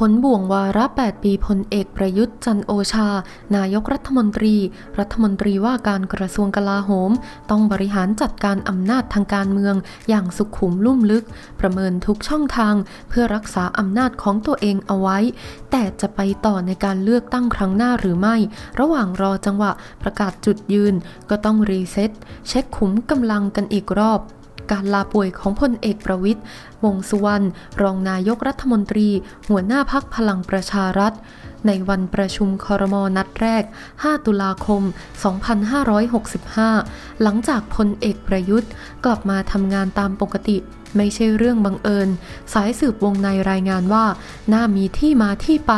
ผลบ่วงวาระ8ปีพลเอกประยุทธ์จันโอชา นายกรัฐมนตรี รัฐมนตรีว่าการกระทรวงกลาโหม ต้องบริหารจัดการอำนาจทางการเมือง อย่างสุขุมลุ่มลึก ประเมินทุกช่องทาง เพื่อรักษาอำนาจของตัวเองเอาไว้ แต่จะไปต่อในการเลือกตั้งครั้งหน้าหรือไม่ ระหว่างรอจังหวะประกาศจุดยืน ก็ต้องรีเซ็ตเช็คขุมกำลังกันอีกรอบ การลาป่วยของพลเอกประวิทย์วงษ์สุวรรณรองนายกรัฐมนตรี หัวหน้าพักพลังประชารัฐ ในวันประชุมคอรมอนัดแรก 5 ตุลาคม 2565 หลังจากพลเอกประยุทธ์ กลับมาทำงานตามปกติไม่ใช่เรื่องบังเอิญ สายสืบวงในรายงานว่า น่ามีที่มาที่ไป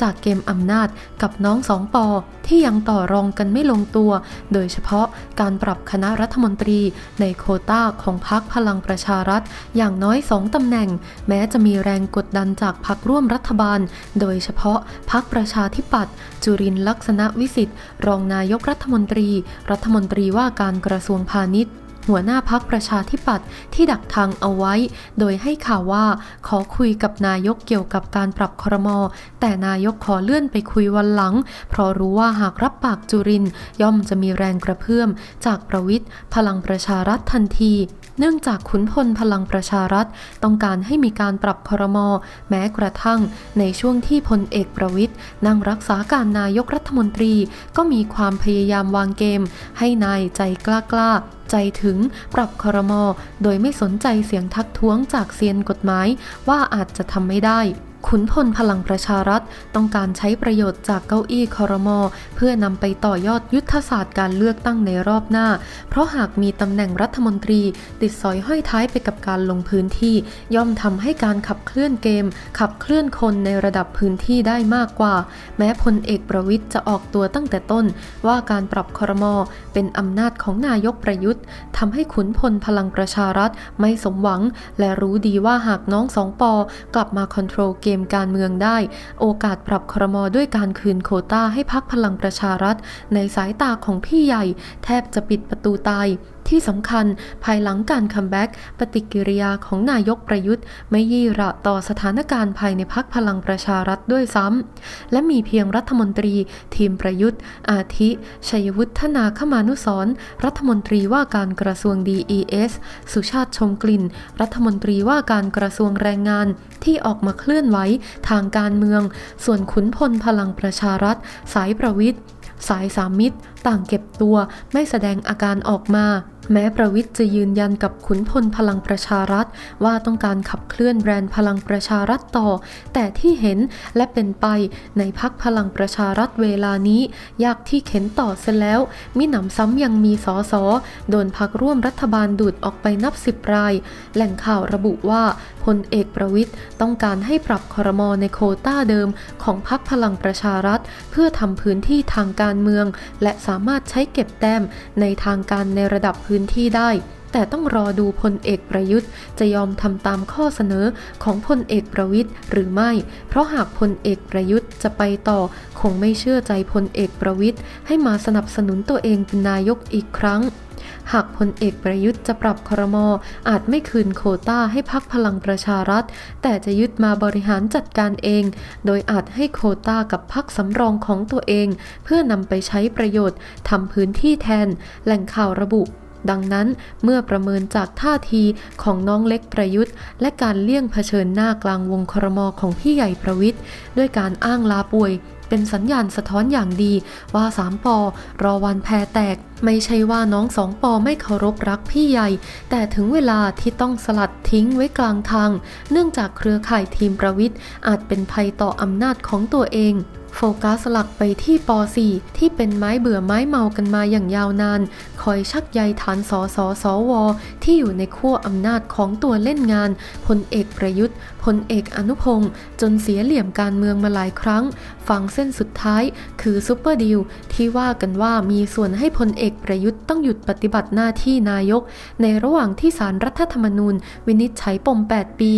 จากเกมอำนาจกับน้องสองปอที่ยังต่อรองกันไม่ลงตัว โดยเฉพาะการปรับคณะรัฐมนตรีในโคต้าของพรรคพลังประชารัฐ อย่างน้อยสองตำแหน่ง แม้จะมีแรงกดดันจากพรรคร่วมรัฐบาล โดยเฉพาะพรรคประชาธิปัตย์จุรินลักษณะวิสิทธิ์รองนายกรัฐมนตรี รัฐมนตรีว่าการกระทรวงพาณิชย์ หัวหน้าพักประชาธิปัตย์ที่ดักทางเอาไว้ โดยให้ข่าวว่าขอคุยกับนายกเกี่ยวกับการปรับครมอแต่นายกขอเลื่อนไปคุยวันหลัง เพราะรู้ว่าหากรับปากจุรินย่อมจะมีแรงกระเพื่อม จากประวิทย์พลังประชารัฐทันที เนื่องจากขุนพลพลังประชารัฐ ต้องการให้มีการปรับครมอแม้กระทั่ง ในช่วงที่พลเอกประวิทย์นั่งรักษาการนายกรัฐมนตรี ก็มีความพยายามวางเกม ให้นายใจกล้า ใจถึงปรับคอรมอโดยไม่สนใจเสียงทักท้วงจากเซียนกฎหมายว่าอาจจะทำไม่ได้ ขุนพลพลังประชารัฐต้องการใช้ประโยชน์จากเก้าอี้คอรมอเพื่อนำไปต่อยอดยุทธศาสตร์การเลือกตั้งในรอบหน้า เพราะหากมีตำแหน่งรัฐมนตรีติดสอยห้อยท้ายไปกับการลงพื้นที่ ย่อมทำให้การขับเคลื่อนเกม ขับเคลื่อนคนในระดับพื้นที่ได้มากกว่า แม้พลเอกประวิทย์จะออกตัวตั้งแต่ต้น ว่าการปรับคอรมอเป็นอำนาจของนายกประยุทธ์ทำให้ขุนพลพลังประชารัฐไม่สมหวัง และรู้ดีว่าหากน้องสองปอกลับมาคอนโทรลเกกมการเมืองได้ โอกาสปรับครมอด้วยการคืนโควต้าให้พักพลังประชารัฐ ในสายตาของพี่ใหญ่ แทบจะปิดประตูตาย ที่สำคัญภายหลังการคัมแบ็กปฏิกิริยาของนายกประยุทธ์ ไม่ยี่ระต่อสถานการณ์ภายในพักพลังประชารัฐด้วยซ้ำและมีเพียงรัฐมนตรี ทีมประยุทธ์ อาทิ ชัยวุฒนาคมานุสรรัฐมนตรีว่าการกระทรวง DES สุชาติชมกลิ่น รัฐมนตรีว่าการกระทรวงแรงงานที่ออกมาเคลื่อนไหวทางการเมือง ส่วนขุนพลพลังประชารัฐ สายประวิทย์สายสามมิตร ต่างเก็บตัวไม่แสดงอาการออกมา แม้ประวิทย์จะยืนยันกับขุนพลพลังประชารัฐ ว่าต้องการขับเคลื่อนแบรนด์พลังประชารัฐต่อ แต่ที่เห็นและเป็นไปในพักพลังประชารัฐเวลานี้ ยากที่เข็นต่อเสียแล้ว มิหนำซ้ำยังมีสอสอโดนพักร่วมรัฐบาลดูดออกไปนับสิบราย แหล่งข่าวระบุว่าพลเอกประวิทย์ต้องการให้ปรับคอรมอในโคต้าเดิม ของพักพลังประชารัฐ เพื่อทำพื้นที่ทางการเมือง และสามารถใช้เก็บแต้มในทางการในระดับพื้นพื้นที่ได้ แต่ต้องรอดูพลเอกประยุทธ์ จะยอมทำตามข้อเสนอของพลเอกประวิทย์หรือไม่ เพราะหากพลเอกประยุทธ์จะไปต่อ คงไม่เชื่อใจพลเอกประวิทย์ให้มาสนับสนุนตัวเองเป็นนายกอีกครั้งหากพลเอกประยุทธ์จะปรับครมออาจไม่คืนโควต้าให้พักพลังประชารัฐ แต่จะยึดมาบริหารจัดการเอง โดยอาจให้โควต้ากับพักสำรองของตัวเอง เพื่อนำไปใช้ประโยชน์ทำพื้นที่แทน แหล่งข่าวระบุ ดังนั้นเมื่อประเมินจากท่าทีของน้องเล็กประยุทธ์ และการเลี่ยงเผชิญหน้ากลางวงครมอของพี่ใหญ่ประวิทย์ด้วยการอ้างลาป่วยเป็นสัญญาณสะท้อนอย่างดีว่าสามปอรอวันแพแตก ไม่ใช่ว่าน้องสองปอไม่เคารพรักพี่ใหญ่ แต่ถึงเวลาที่ต้องสลัดทิ้งไว้กลางทาง เนื่องจากเครือข่ายทีมประวิทย์อาจเป็นภัยต่ออำนาจของตัวเอง โฟกัสหลักไปที่ป .4 ที่เป็นไม้เบื่อไม้เมากันมาอย่างยาวนาน คอยชักใยฐานสสสว ที่อยู่ในขั้วอำนาจของตัวเล่นงานพลเอกประยุทธ์พลเอกอนุพงศ์จนเสียเหลี่ยมการเมืองมาหลายครั้ง ฟังเส้นสุดท้ายคือซุปเปอร์ดิวที่ว่ากันว่ามีส่วนให้พลเอกประยุทธ์ต้องหยุดปฏิบัติหน้าที่นายก ในระหว่างที่สารรัฐธรรมนูญ วินิจฉัยปม 8 ปี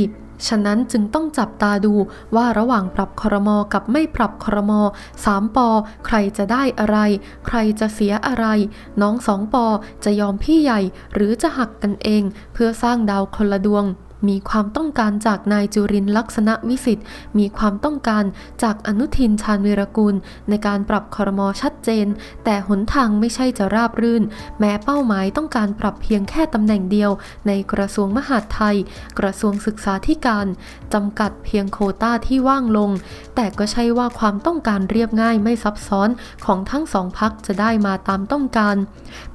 ฉะนั้นจึงต้องจับตาดูว่าระหว่างปรับครมกับไม่ปรับครมสามปอใครจะได้อะไร ใครจะเสียอะไร น้องสองปอจะยอมพี่ใหญ่หรือจะหักกันเอง เพื่อสร้างดาวคนละดวง มีความต้องการจากนายจุรินลักษณะวิสิทธิ์ มีความต้องการจากอนุทินชาญวีรกูล ในการปรับคอรมอชัดเจน แต่หนทางไม่ใช่จะราบรื่น แม้เป้าหมายต้องการปรับเพียงแค่ตำแหน่งเดียว ในกระทรวงมหาดไทย กระทรวงศึกษาธิการจำกัดเพียงโคต้าที่ว่างลง แต่ก็ใช่ว่าความต้องการเรียบง่ายไม่ซับซ้อนของทั้งสองพักจะได้มาตามต้องการ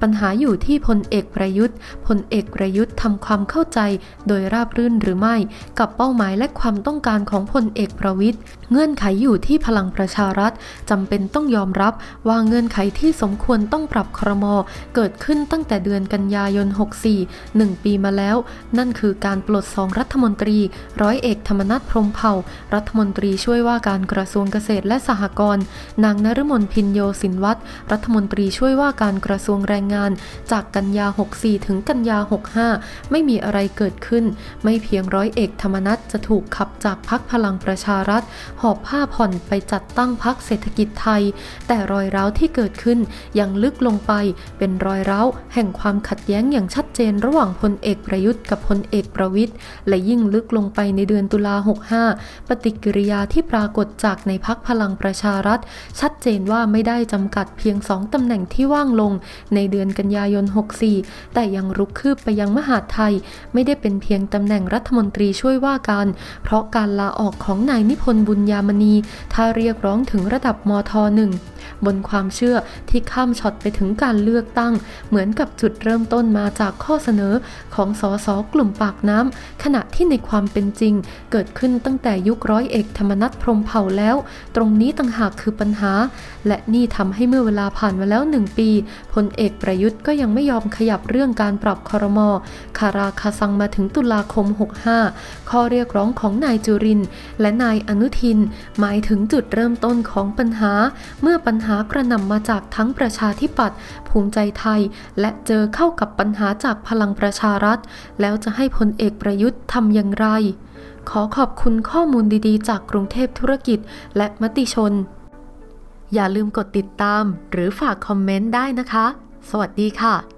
ปัญหาอยู่ที่พลเอกประยุทธ์พลเอกประยุทธ์ทำความเข้าใจโดยราบรื่นหรือไม่ กับเป้าหมายและความต้องการของพลเอกประวิทย์เงื่อนไขอยู่ที่พลังประชารัฐจำเป็นต้องยอมรับว่าเงื่อนไขที่สมควรต้องปรับครมเกิดขึ้นตั้งแต่เดือนกันยายน 64 1 ปีมาแล้ว นั่นคือการปลดสองรัฐมนตรี ร้อยเอกธรรมนัฐพรมเผ่า รัฐมนตรีช่วยว่าการกระทรวงเกษตรและสหกรณ์นางนฤมลพินโยสินวัตรรัฐมนตรีช่วยว่าการกระทรวงแรงงาน จากกันยา 64 ถึงกันยา 65 ไม่มีอะไรเกิดขึ้นไม่เพียงร้อยเอกธรรมนัฐจะถูกขับจากพักพลังประชารัฐ หอบผ้าผ่อนไปจัดตั้งพักเศรษฐกิจไทย แต่รอยร้าวที่เกิดขึ้นยังลึกลงไปเป็นรอยร้าวแห่งความขัดแย้งอย่างชัดเจนระหว่างพลเอกประยุทธ์กับพลเอกประวิทย์และยิ่งลึกลงไปในเดือนตุลา65 ปฏิกิริยาที่ปรากฏจากในพักพลังประชารัฐ ชัดเจนว่าไม่ได้จำกัดเพียงสองตำแหน่งที่ว่างลง ในเดือนกันยายน 64 แต่ยังรุกคืบไปยังมหาไทย ไม่ได้เป็นเพียงตำแหน่งรัฐมนตรีช่วยว่าการ เพราะการลาออกของนายนิพนธ์บุญยามณี ถ้าเรียกร้องถึงระดับมทหนึ่ง บนความเชื่อที่ข้ามช็อตไปถึงการเลือกตั้ง เหมือนกับจุดเริ่มต้นมาจากข้อเสนอของสสกลุ่มปากน้ำ ขณะที่ในความเป็นจริง เกิดขึ้นตั้งแต่ยุคร้อยเอกธรรมนัฐพรมเผ่าแล้ว ตรงนี้ต่างหากคือปัญหา และนี่ทำให้เมื่อเวลาผ่านมาแล้วหนึ่งปีพลเอกประยุทธ์ก็ยังไม่ยอมขยับเรื่องการปรับคอรมอคาราคาซังมาถึงตุลาคม 65 ข้อเรียกร้องของนายจุรินและนายอนุทิน หมายถึงจุดเริ่มต้นของปัญหา เมื่อปัญหากระหน่ำมาจากทั้งประชาธิปัตย์ภูมิใจไทย และเจอเข้ากับปัญหาจากพลังประชารัฐ แล้วจะให้พลเอกประยุทธ์ทำอย่างไร ขอขอบคุณข้อมูลดีๆ จากกรุงเทพธุรกิจและมติชน อย่าลืมกดติดตาม หรือฝากคอมเมนต์ได้นะคะ สวัสดีค่ะ